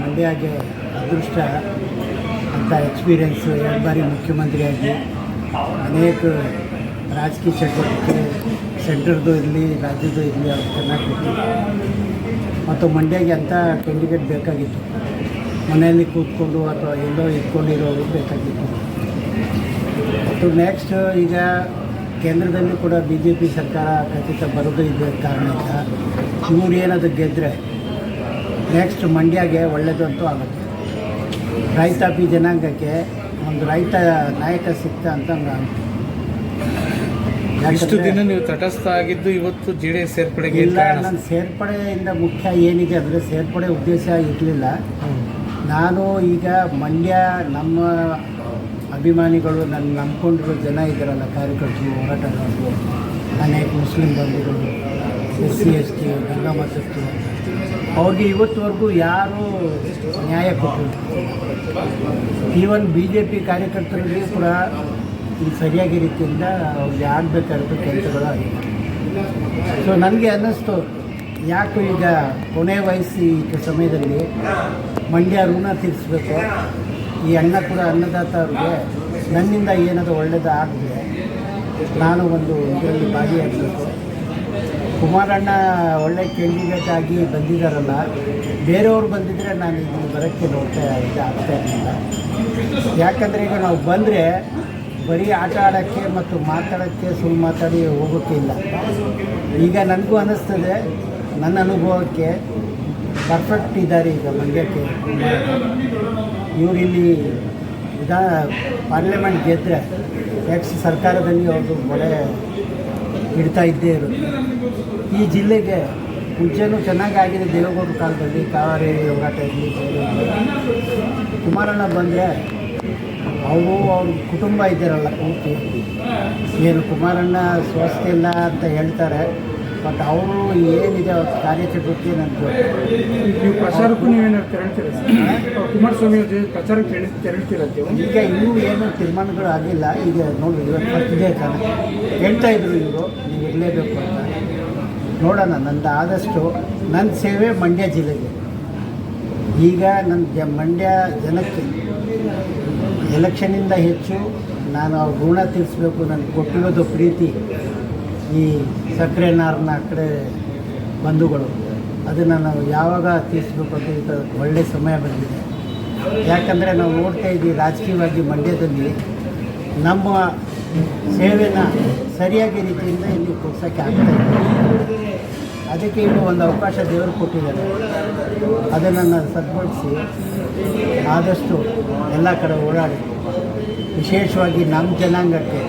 ಮಂಡ್ಯಗೆ ಅದೃಷ್ಟ ಅಂತ ಎಕ್ಸ್ಪೀರಿಯನ್ಸ್ ಎರಡು ಬಾರಿ ಮುಖ್ಯಮಂತ್ರಿಯಾಗಿ. ಅನೇಕ ರಾಜಕೀಯ ಚಟುವಟಿಕೆ ಸೆಂಟ್ರದ್ದು ಇರಲಿ, ರಾಜ್ಯದ್ದು ಇರಲಿ ಅವ್ರು ಚೆನ್ನಾಗಿತ್ತು ಮತ್ತು ಮಂಡ್ಯಗೆ ಅಂಥ ಕ್ಯಾಂಡಿಡೇಟ್ ಬೇಕಾಗಿತ್ತು. ಮನೆಯಲ್ಲಿ ಕೂತ್ಕೊಂಡು ಅಥವಾ ಎಲ್ಲೋ ಇಟ್ಕೊಂಡಿರೋರು ಬೇಕಾಗಿತ್ತು. ಮತ್ತು ನೆಕ್ಸ್ಟ್ ಈಗ ಕೇಂದ್ರದಲ್ಲಿ ಕೂಡ ಬಿ ಜೆ ಪಿ ಸರ್ಕಾರ ಖಚಿತ ಬರೋದು ಇದ್ದ ಕಾರಣದಿಂದ ಇವರು ಏನಾದ್ರು ಗೆದ್ದರೆ ನೆಕ್ಸ್ಟ್ ಮಂಡ್ಯಗೆ ಒಳ್ಳೆಯದಂತೂ ಆಗುತ್ತೆ. ರೈತಾಪಿ ಜನಾಂಗಕ್ಕೆ ಒಂದು ರೈತ ನಾಯಕ ಸಿಕ್ತ ಅಂತ ನಾನು ಇಷ್ಟು ದಿನ ನೀವು ತಟಸ್ಥ ಆಗಿದ್ದು ಇವತ್ತು ಜೆ ಡಿ ಎಸ್ ಸೇರ್ಪಡೆಗೆ ಇಲ್ಲ ನಾನು ನನ್ನ ಸೇರ್ಪಡೆಯಿಂದ ಮುಖ್ಯ ಏನಿದೆ ಅಂದರೆ ಸೇರ್ಪಡೆ ಉದ್ದೇಶ ಇರಲಿಲ್ಲ. ನಾನು ಈಗ ಮಂಡ್ಯ ನಮ್ಮ ಅಭಿಮಾನಿಗಳು ನನ್ನ ನಂಬ್ಕೊಂಡಿರೋ ಜನ ಇದ್ದಾರಲ್ಲ ಕಾರ್ಯಕರ್ತರು ಹೋರಾಟಗಾರರು ಅನೇಕ ಮುಸ್ಲಿಂ ಬಂಧುಗಳು. ಎಸ್ ಸಿ, ಎಸ್, ಟಿ ಗಂಗಾಮತಸ್ಥರು ಅವ್ರಿಗೆ ಇವತ್ತುವರೆಗೂ ಯಾರು ನ್ಯಾಯ ಕೊಟ್ಟಿಲ್ಲ. ಈವನ್ ಬಿ ಜೆ ಪಿ ಕಾರ್ಯಕರ್ತರಿಗೆ ಕೂಡ ಈ ಸರಿಯಾಗಿ ರೀತಿಯಿಂದ ಅವ್ರಿಗೆ ಆಗಬೇಕಾದ ಕೆಲಸಗಳು ಆಗಿಲ್ಲ. ಸೊ ನನಗೆ ಅನ್ನಿಸ್ತು, ಯಾಕೆ ಈಗ ಕೊನೆ ವಯಸ್ಸಿ ಸಮಯದಲ್ಲಿ ಮಂಡ್ಯ ಋಣ ತೀರಿಸ್ಬೇಕು. ಈ ಅಣ್ಣ ಕೂಡ ಅನ್ನದಾತ ಅವ್ರಿಗೆ ನನ್ನಿಂದ ಏನಾದರೂ ಒಳ್ಳೇದು ಆಗಿದೆ ನಾನು ಒಂದು ಇದರಲ್ಲಿ ಭಾಗಿಯಾಗಬೇಕು. ಕುಮಾರಣ್ಣ ಒಳ್ಳೆ ಕ್ಯಾಂಡಿಡೇಟ್ ಆಗಿ ಬಂದಿದ್ದಾರಲ್ಲ ಬೇರೆಯವ್ರು ಬಂದಿದ್ದರೆ ನಾನು ಇದನ್ನು ಬರೋಕ್ಕೆ ನೋಡ್ತಾ ಇದು ಆಗ್ತಾ ಇರಲಿಲ್ಲ. ಯಾಕಂದರೆ ಈಗ ನಾವು ಬಂದರೆ ಬರೀ ಆಟ ಆಡೋಕ್ಕೆ ಮತ್ತು ಮಾತಾಡೋಕ್ಕೆ ಸುಳ್ಳು ಮಾತಾಡಿ ಹೋಗೋಕ್ಕೆ ಇಲ್ಲ. ಈಗ ನನಗೂ ಅನ್ನಿಸ್ತದೆ ನನ್ನ ಅನುಭವಕ್ಕೆ ಪರ್ಫೆಕ್ಟ್ ಇದ್ದಾರೆ ಈಗ ಮಂಡ್ಯಕ್ಕೆ. ಇವರಿಲ್ಲಿ ವಿಧಾ ಪಾರ್ಲಿಮೆಂಟ್ ಗೆದ್ದರೆ ನೆಕ್ಸ್ಟ್ ಸರ್ಕಾರದಲ್ಲಿ ಅವ್ರದ್ದು ಒಳ್ಳೆ ಹಿಡ್ತಾ ಇದ್ದೇ ಇರುತ್ತೆ ಈ ಜಿಲ್ಲೆಗೆ ಮುಂಚೆನೂ ಚೆನ್ನಾಗಿ ಆಗಿದೆ ದೇವೇಗೌಡರ ಕಾಲದಲ್ಲಿ, ಕಾವೇರಿ ಹೋರಾಟ ಇರಲಿ ಕುಮಾರಣ್ಣ ಬಂದರೆ ಅವರು ಅವ್ರ ಕುಟುಂಬ ಇದ್ದಾರಲ್ಲ, ಪೂರ್ತಿ. ಏನು ಕುಮಾರಣ್ಣ ಸ್ವಸ್ಥ ಇಲ್ಲ ಅಂತ ಹೇಳ್ತಾರೆ, ಬಟ್ ಅವರು ಏನಿದೆ ಅವ್ರ ಕಾರ್ಯಚಟುವಟಿಕೆ ನನಗೆ ನೀವು ಪ್ರಚಾರಕ್ಕೂ ನೀವೇನಾದ್ರು ತೆರಳ್ತೀರ ಸರ್? ಕುಮಾರಸ್ವಾಮಿ ಅವ್ರ ಜೊತೆ ಪ್ರಚಾರಕ್ಕೆ ನೀವು ಈಗ ಇನ್ನೂ ಏನು ತೀರ್ಮಾನಗಳು ಆಗಿಲ್ಲ. ಈಗ ನೋಡಿ ಇವತ್ತು ಫಸ್ಟ್ ಕಾರಣ ಹೇಳ್ತಾ ಇದ್ರು ಇವರು, ನೀವು ಇರಲೇಬೇಕು ಅಂತ. ನೋಡೋಣ, ನಂದು ಆದಷ್ಟು ನನ್ನ ಸೇವೆ ಮಂಡ್ಯ ಜಿಲ್ಲೆಗೆ. ಈಗ ನನ್ನ ಜ ಮಂಡ್ಯ ಜನಕ್ಕೆ ಎಲೆಕ್ಷನಿಂದ ಹೆಚ್ಚು ನಾನು ಅವ್ರ ಋಣ ತಿಳಿಸ್ಬೇಕು ನನಗೆ ಕೊಟ್ಟಿರೋದು ಪ್ರೀತಿ ಈ ಸಕ್ಕರೆ ನಾರನ್ನ ಕಡೆ ಬಂಧುಗಳು. ಅದನ್ನು ನಾವು ಯಾವಾಗ ತೀರಿಸ್ಬೇಕು ಅಂತ ಈಗ ಒಳ್ಳೆಯ ಸಮಯ ಬಂದಿದೆ. ಯಾಕಂದರೆ ನಾವು ನೋಡ್ತಾ ಇದ್ದೀವಿ ರಾಜಕೀಯವಾಗಿ ಮಂಡ್ಯದಲ್ಲಿ ನಮ್ಮ ಸೇವೆನ ಸರಿಯಾಗಿ ರೀತಿಯಿಂದ ಇಲ್ಲಿ ಕೊಡ್ಸೋಕ್ಕೆ ಆಗ್ತಾ ಇದೆ. ಅದಕ್ಕೆ ಇನ್ನು ಒಂದು ಅವಕಾಶ ದೇವರು ಕೊಟ್ಟಿದ್ದಾರೆ. ಅದನ್ನು ನಾನು ಸದ್ಬಡಿಸಿ ಆದಷ್ಟು ಎಲ್ಲ ಕಡೆ ಓಡಾಡಿ ವಿಶೇಷವಾಗಿ ನಮ್ಮ ಜನಾಂಗಕ್ಕೆ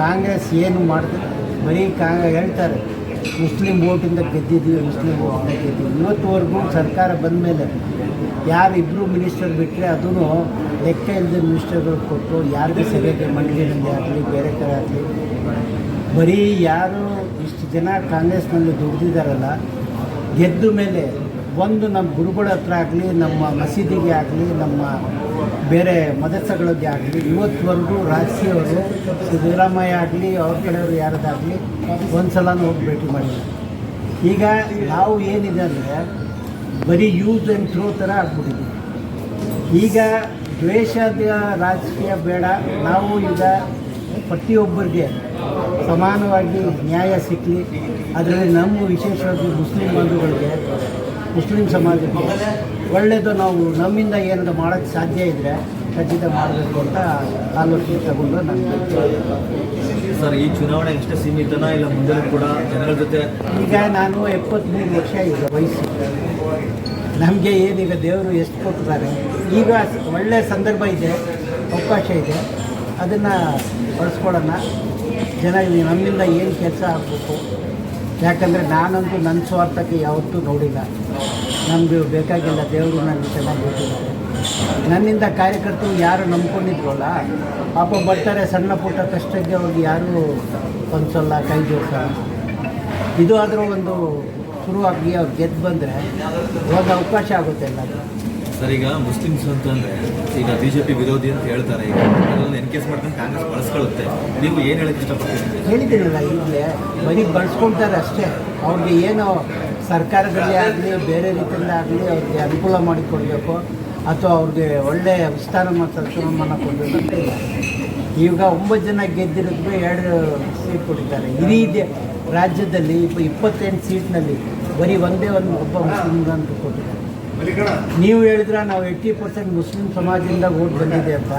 ಕಾಂಗ್ರೆಸ್ ಏನು ಮಾಡಿದೆ ಬರೀ ಕಾ ಹೇಳ್ತಾರೆ. Muslim ವೋಟಿಂದ ಗೆದ್ದಿದ್ದೀವಿ, Muslim ವೋಟಿಂದ ಗೆದ್ದಿದ್ದೀವಿ. ಇವತ್ತುವರೆಗೂ ಸರ್ಕಾರ ಬಂದ ಮೇಲೆ ಯಾರು ಇಬ್ಬರು ಮಿನಿಸ್ಟರ್ ಬಿಟ್ಟರೆ ಅದೂ ಲೆಕ್ಕ ಇಲ್ಲದೆ ಮಿನಿಸ್ಟರ್ಗಳು ಕೊಟ್ಟು ಯಾರಿಗೂ ಸರಿಯಾಗಿ ಮಂಡಳಿಯಲ್ಲಿ ಆಗಲಿ, ಬೇರೆ ಕಡೆ ಆಗಲಿ, ಬರೀ ಯಾರು ಇಷ್ಟು ಜನ ಕಾಂಗ್ರೆಸ್ನಲ್ಲಿ ದುಡ್ದಿದ್ದಾರಲ್ಲ, ಗೆದ್ದ ಮೇಲೆ ಒಂದು ನಮ್ಮ ಗುರುಗಳ ಹತ್ರ ಆಗಲಿ, ನಮ್ಮ ಮಸೀದಿಗೆ ಆಗಲಿ, ನಮ್ಮ ಬೇರೆ ಮದಸ್ಸಗಳದ್ದೇ ಆಗಲಿ, ಇವತ್ತುವರೆಗೂ ರಾಜಕೀಯವರು ಸಿದ್ದರಾಮಯ್ಯ ಆಗಲಿ, ಅವ್ರ ಕಡೆಯವರು ಯಾರದಾಗಲಿ ಒಂದು ಸಲನೂ ಹೋಗಿ ಭೇಟಿ ಈಗ ನಾವು ಏನಿದೆ ಅಂದರೆ ಬರೀ ಯೂಸ್ ಆ್ಯಂಡ್ ಥ್ರೋ ಥರ ಆಗ್ಬಿಟ್ಟಿದ್ದೀವಿ ಈಗ ದ್ವೇಷದ ರಾಜಕೀಯ ಬೇಡ, ನಾವು ಈಗ ಪ್ರತಿಯೊಬ್ಬರಿಗೆ ಸಮಾನವಾಗಿ ನ್ಯಾಯ ಸಿಕ್ಕಲಿ ಅದರಲ್ಲಿ ನಮ್ಮ ವಿಶೇಷವಾಗಿ ಮುಸ್ಲಿಂ ಬಂಧುಗಳಿಗೆ ಮುಸ್ಲಿಂ ಸಮಾಜಕ್ಕೆ ಒಳ್ಳೆಯದು ನಾವು ನಮ್ಮಿಂದ ಏನಾದರೂ ಮಾಡೋಕ್ಕೆ ಸಾಧ್ಯ ಇದ್ದರೆ ಖಚಿತ ಮಾಡಬೇಕು ಅಂತ ಆಲೋಚನೆ ತಗೊಂಡು ನಾನು ಸರ್ ಈ ಚುನಾವಣೆ ಎಷ್ಟು ಸೀಮಿತನ ಇಲ್ಲ ಮುಂದೆ ಕೂಡ ಜನರ ಜೊತೆ ಈಗ ನಾನು ಎಪ್ಪತ್ತ್ಮೂರು ವರ್ಷ ಈಗ ವಯಸ್ಸು. ನಮಗೆ ಏನೀಗ ದೇವರು ಎಷ್ಟು ಕೊಟ್ಟಿದ್ದಾರೆ. ಈಗ ಒಳ್ಳೆಯ ಸಂದರ್ಭ ಇದೆ ಅವಕಾಶ ಇದೆ. ಅದನ್ನು ಬಳಸ್ಕೊಳ್ಳೋಣ ಜನ ಇಲ್ಲಿ ನಮ್ಮಿಂದ ಏನು ಕೆಲಸ ಆಗಬೇಕು? ಯಾಕಂದರೆ ನಾನಂತೂ ನನ್ನ ಸ್ವಾರ್ಥಕ್ಕೆ ಯಾವತ್ತೂ ನೋಡಿಲ್ಲ. ನಮಗೆ ಬೇಕಾಗಿಲ್ಲ ದೇವರು ನನ್ನ ಚೆನ್ನಾಗಿ ನನ್ನಿಂದ ಕಾರ್ಯಕರ್ತರು ಯಾರು ನಂಬ್ಕೊಂಡಿದ್ರಲ್ಲ, ಪಾಪ ಬರ್ತಾರೆ ಸಣ್ಣ ಪುಟ್ಟ ಕಷ್ಟಕ್ಕೆ ಹೋಗಿ ಯಾರೂ ಹೊಂದ್ಸಲ್ಲ, ಕೈ ಜೋಡಿಸಲ್ಲ. ಇದು ಆದರೂ ಒಂದು ಶುರುವಾಗಿ ಅವ್ರು ಗೆದ್ದು ಬಂದರೆ ಒಂದು ಅವಕಾಶ ಆಗುತ್ತೆ ಎಲ್ಲರೂ ಸರ್, ಈಗ ಮುಸ್ಲಿಮ್ಸ್ ಅಂತಂದ್ರೆ ಈಗ ಬಿಜೆಪಿ ವಿರೋಧಿ ಅಂತ ಹೇಳ್ತಾರೆ. ಈಗ ಅದನ್ನ ಎನ್ಕೇಸ್ ಮಾಡ್ಕೊಂಡು ಕಾಂಗ್ರೆಸ್ ಬಳಸ್ಕೊಳ್ಳುತ್ತೆ. ನೀವು ಏನು ಹೇಳಕ್ಕೆ ಇಷ್ಟಪಡ್ತೀರಿ? ಹೇಳಿದ್ದೀರಲ್ಲ ಬರೀ ಬಳಸ್ಕೊಳ್ತಾರೆ ಅಷ್ಟೇ. ಅವ್ರಿಗೆ ಏನು ಸರ್ಕಾರದಲ್ಲಿ ಆಗಲಿ, ಬೇರೆ ರೀತಿಯಿಂದ ಆಗಲಿ ಅವ್ರಿಗೆ ಅನುಕೂಲ ಮಾಡಿಕೊಡ್ಬೇಕು ಅಥವಾ ಅವ್ರಿಗೆ ವಿಸ್ತಾರ ಮತ್ತು ಸ್ಥಾನಮಾನ ಕೊಡಬೇಕು ಈಗ ಒಂಬತ್ತು ಜನ ಗೆದ್ದಿರೋದು ಎರಡು ಸೀಟ್ ಕೊಟ್ಟಿದ್ದಾರೆ. ಇಡೀ ರಾಜ್ಯದಲ್ಲಿ ಇಪ್ಪ- ಇಪ್ಪತ್ತೆಂಟು ಸೀಟ್ನಲ್ಲಿ ಬರೀ ಒಂದೇ ಒಂದು ಒಬ್ಬ ಮುಸ್ಲಿಮ್ಗಂತ ಕೊಟ್ಟಿದ್ದಾರೆ. ನೀವು ಹೇಳಿದ್ರೆ ನಾವು ಏಯ್ಟಿ ಪರ್ಸೆಂಟ್ ಮುಸ್ಲಿಂ ಸಮಾಜದಿಂದ ಓಟ್ ಬಂದಿದೆ ಅಂತ.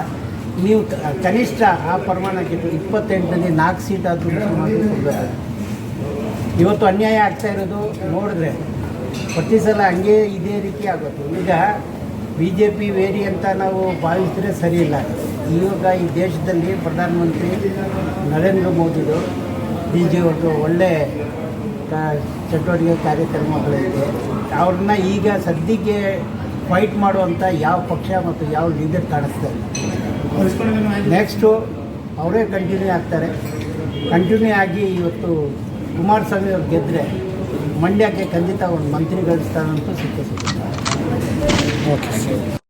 ನೀವು ಕ- ಕನಿಷ್ಠ ಆ ಪ್ರಮಾಣಕ್ಕೆ ಇಪ್ಪತ್ತೆಂಟರಲ್ಲಿ ನಾಲ್ಕು ಸೀಟ್ ಆದರೂ ಇವತ್ತು ಅನ್ಯಾಯ ಆಗ್ತಾ ಇರೋದು ನೋಡಿದ್ರೆ ಪ್ರತಿ ಸಲ ಹಂಗೆ ಇದೇ ರೀತಿ ಆಗುತ್ತೆ. ಈಗ ಬಿ ಜೆ ಪಿ ವೇರಿ ಅಂತ ನಾವು ಭಾವಿಸಿದ್ರೆ ಸರಿ ಇಲ್ಲ. ಇವಾಗ ಈ ದೇಶದಲ್ಲಿ ಪ್ರಧಾನಮಂತ್ರಿ ನರೇಂದ್ರ ಮೋದಿದು ಬಿ ಜೆ ಅವ್ರದ್ದು ಒಳ್ಳೆ ಚಟುವಟಿಕೆ ಕಾರ್ಯಕ್ರಮಗಳಿದೆ ಅವ್ರನ್ನ ಈಗ ಸದ್ಯಕ್ಕೆ ಫೈಟ್ ಮಾಡುವಂಥ ಯಾವ ಪಕ್ಷ ಮತ್ತು ಯಾವ ಲೀಡರ್ ಕಾಣಿಸ್ತಾ ನೆಕ್ಸ್ಟು ಅವರೇ ಕಂಟಿನ್ಯೂ ಆಗ್ತಾರೆ. ಕಂಟಿನ್ಯೂ ಆಗಿ ಇವತ್ತು ಕುಮಾರಸ್ವಾಮಿ ಅವ್ರು ಗೆದ್ದರೆ ಮಂಡ್ಯಕ್ಕೆ ಖಂಡಿತ ಒಂದು ಮಂತ್ರಿಗಳ ಸ್ಥಾನ ಅಂತೂ ಸಿಕ್ಕ ಸಿಗುತ್ತೆ